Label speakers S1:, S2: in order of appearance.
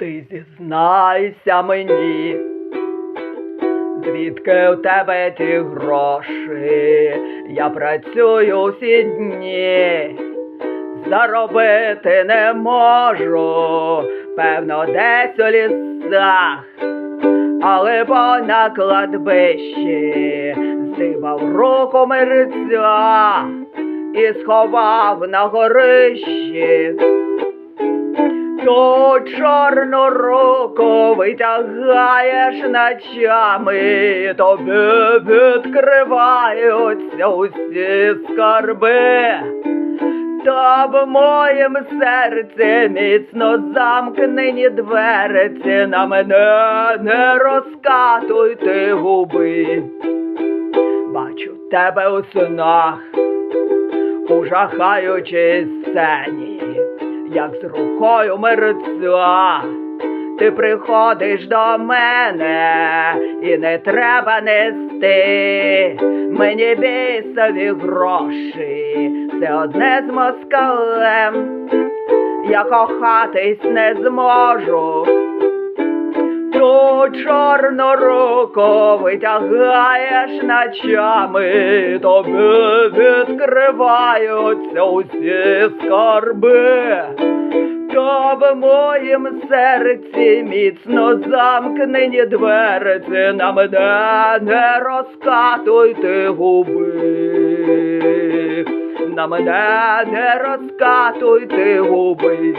S1: Ти зізнайся мені, звідки у тебе ті гроші? Я працюю всі дні, заробити не можу, певно, десь у лісах, але бо на кладбищі здибав руку мерця і сховав на горищі. Ту чорну руку витягаєш ночами, тобі відкриваються усі скарби. Та в моїм серці міцно замкнені дверці, на мене не розкатуйте губи. Бачу тебе у снах, у жахаючій сцені, як з рукою мерця. Ти приходиш до мене і не треба нести мені бісові гроші, це одне з москалем, я кохатись не зможу. Чорну руку витягаєш ночами, тобі відкриваються усі скарби. Та в моїм серці міцно замкнені дверці, на мене не розкатуйте губи, на мене не розкатуйте губи.